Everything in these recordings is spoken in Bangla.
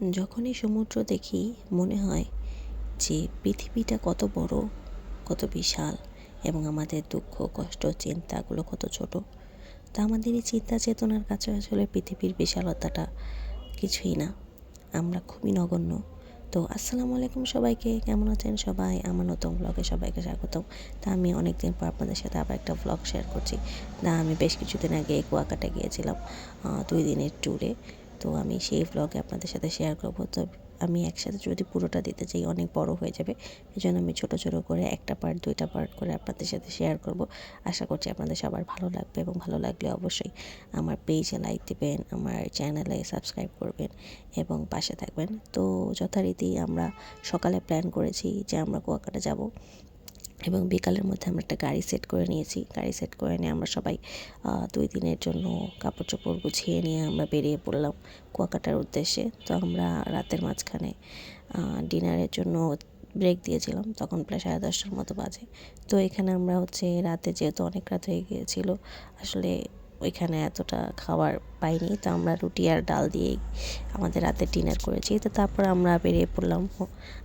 যখনই সমুদ্র দেখি, মনে হয় যে পৃথিবীটা কত বড়, কত বিশাল এবং আমাদের দুঃখ, কষ্ট, চিন্তাগুলো কত ছোট। তা আমাদের এই চিন্তা চেতনার কাছে আসলে পৃথিবীর বিশালতাটা কিছুই না। আমরা খুবই নগণ্য। তো আসসালামু আলাইকুম সবাইকে, কেমন আছেন সবাই? আমার নতুন ব্লগে সবাইকে স্বাগতম। তা আমি অনেকদিন পর আপনাদের সাথে আবার একটা ব্লগ শেয়ার করছি। না আমি বেশ কিছুদিন আগে কুয়াকাটা গিয়েছিলাম দুই দিনের ট্যুরে তো আমি সেই ব্লগে আপনাদের সাথে শেয়ার করব। তো আমি একসাথে যদি পুরোটা দিতে চাই, অনেক বড় হয়ে যাবে। এই জন্য আমি ছোটো ছোটো করে একটা পার্ট দুইটা পার্ট করে আপনাদের সাথে শেয়ার করব। আশা করছি আপনাদের সবার ভালো লাগবে এবং ভালো লাগলে অবশ্যই আমার পেজে লাইক দেবেন, আমার চ্যানেলে সাবস্ক্রাইব করবেন এবং পাশে থাকবেন। তো যথারীতি আমরা সকালে প্ল্যান করেছি যে আমরা কুয়াকাটা যাব। এবং বিকালের মধ্যে আমরা একটা গাড়ি সেট করে নিয়েছি। গাড়ি সেট করে নিয়ে আমরা সবাই দুই দিনের জন্য কাপড় চোপড় গুছিয়ে নিয়ে আমরা বেরিয়ে পড়লাম কুয়াকাটার উদ্দেশ্যে। তো আমরা রাতের মাঝখানে ডিনারের জন্য ব্রেক দিয়েছিলাম। তখন প্রায় সাড়ে দশটার মতো বাজে। তো এখানে আমরা হচ্ছে রাতে যেহেতু অনেক রাত হয়ে গিয়েছিল, আসলে ওইখানে এতটা খাবার পাইনি। তো আমরা রুটি আর ডাল দিয়ে আমাদের রাতের ডিনার করেছি। তো তারপর আমরা বেরিয়ে পড়লাম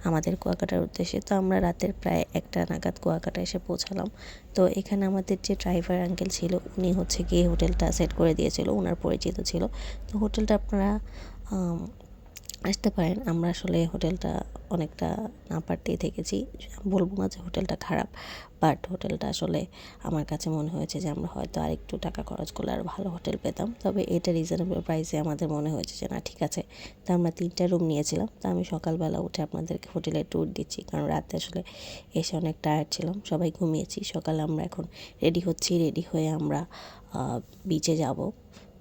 আমাদের কুয়াকাটার উদ্দেশ্যে। তো আমরা রাতের প্রায় একটা নাগাদ কুয়াকাটা এসে পৌঁছালাম। তো এখানে আমাদের যে ড্রাইভার আঙ্কেল ছিল, উনি হচ্ছে গিয়ে হোটেলটা সেট করে দিয়েছিল। ওনার পরিচিত ছিল। তো হোটেলটা আপনারা আসতে পারেন। আমরা আসলে হোটেলটা অনেকটা না পারতেই থেকেছি। বলব না যে হোটেলটা খারাপ বাট হোটেলটা আসলে আমার কাছে মনে হয়েছে যে আমরা হয়তো আর একটু টাকা খরচ করলে আর ভালো হোটেল পেতাম। তবে এটা রিজনেবল প্রাইসে আমাদের মনে হয়েছে যে, না, ঠিক আছে। তো আমরা তিনটা রুম নিয়েছিলাম। তা আমি সকালবেলা উঠে আপনাদেরকে হোটেলে ট্যুর দিচ্ছি। কারণ রাতে আসলে এসে অনেক টায়ার্ড ছিলাম। সবাই ঘুমিয়েছি। সকালে আমরা এখন রেডি হচ্ছি। রেডি হয়ে আমরা বিচে যাব।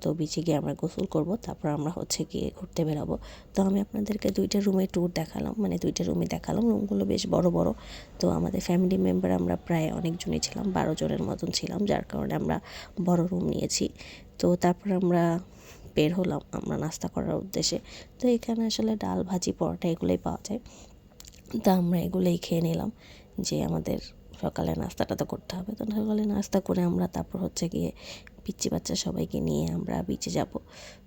তো বিচে গিয়ে আমরা গোসল করব, তারপর আমরা হচ্ছে গিয়ে ঘুরতে বেরাবো। তো আমি আপনাদেরকে দুইটা রুমে ট্যুর দেখালাম মানে দুইটা রুমে দেখালাম। রুমগুলো বেশ বড় বড়। তো আমাদের ফ্যামিলি মেম্বার আমরা প্রায় অনেকজনই ছিলাম, বারো জনের মতন ছিলাম, যার কারণে আমরা বড় রুম নিয়েছি। তো তারপর আমরা বের হলাম আমরা নাস্তা করার উদ্দেশ্যে। তো এখানে আসলে ডাল ভাজি, পরোটা এগুলোই পাওয়া যায়। তা আমরা এগুলোই খেয়ে নিলাম যে আমাদের সকালে নাস্তাটা তো করতে হবে। তো সকালে নাস্তা করে আমরা তারপর হচ্ছে গিয়ে পিচ্ছি বাচ্চা সবাইকে নিয়ে আমরা বিচে যাব।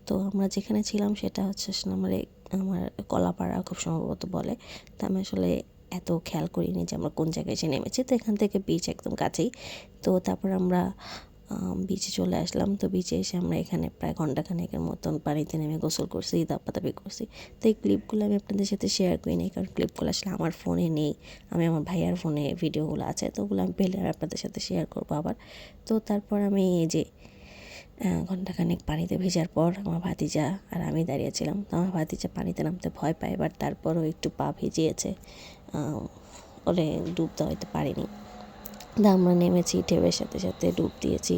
তো আমরা যেখানে ছিলাম সেটা হচ্ছে আমার আমার কলাপাড়া খুব সম্ভবত বলে। তা আমি আসলে এত খেয়াল করিনি যে আমরা কোন জায়গায় এসে নেমেছি। তো এখান থেকে বিচ একদম কাছেই। তো তারপর আমরা বিচে চলে আসলাম। তো বিচে এসে আমরা এখানে প্রায় ঘন্টাখানেকের মতন পানিতে নেমে গোসল করছি দাপ্পাতাপি করছি। তো এই ক্লিপগুলো আমি আপনাদের সাথে শেয়ার করি নি কারণ ক্লিপগুলো আসলে আমার ফোনে নেই, আমি আমার ভাইয়ার ফোনে ভিডিওগুলো আছে, তো ওগুলো আমি পেলে আর আপনাদের সাথে শেয়ার করব আবার। তো তারপর আমি এই যে ঘন্টাখানেক পানিতে ভেজার পর আমার ভাতিজা আর আমি দাঁড়িয়েছিলাম তো আমার ভাতিজা পানিতে নামতে ভয় পায়, এবার তারপরও একটু পা ভিজিয়েছে। ওরে ডুবতে হয়তো পারিনি। তা আমরা নেমেছি, ঢেউয়ের সাথে সাথে ডুব দিয়েছি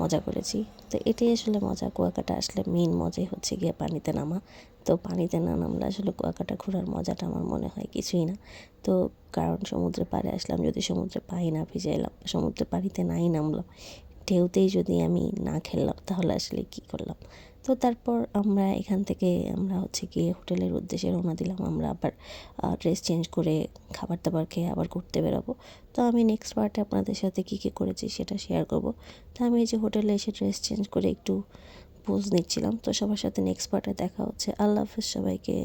মজা করেছি। তো এটাই আসলে মজা, কুয়াকাটা আসলে মেন মজাই হচ্ছে গিয়ে পানিতে নামা। তো পানিতে না নামলে আসলে কুয়াকাটা ঘোরার মজাটা আমার মনে হয় কিছুই না। তো কারণ সমুদ্রে পাড়ে আসলাম, যদি সমুদ্রে পাই না ভিজে এলাম সমুদ্রে পানিতে নাই নামলাম ঢেউতেই যদি আমি না খেললাম, তাহলে আসলে কী করলাম? তো তারপর আমরা এখান থেকে আমরা হচ্ছে গিয়ে হোটেলের উদ্দেশ্যে রওনা দিলাম। আমরা আবার ড্রেস চেঞ্জ করে খাবার দাবার খেয়ে আবার ঘুরতে বেরোবো। তো আমি নেক্সট পার্টে আপনাদের সাথে কী কী করেছি সেটা শেয়ার করব। তো আমি এই যে হোটেলে এসে ড্রেস চেঞ্জ করে একটু পোজ নিচ্ছিলাম। তো সবার সাথে নেক্সট পার্টে দেখা হচ্ছে। আল্লাহ হাফিজ সবাইকে।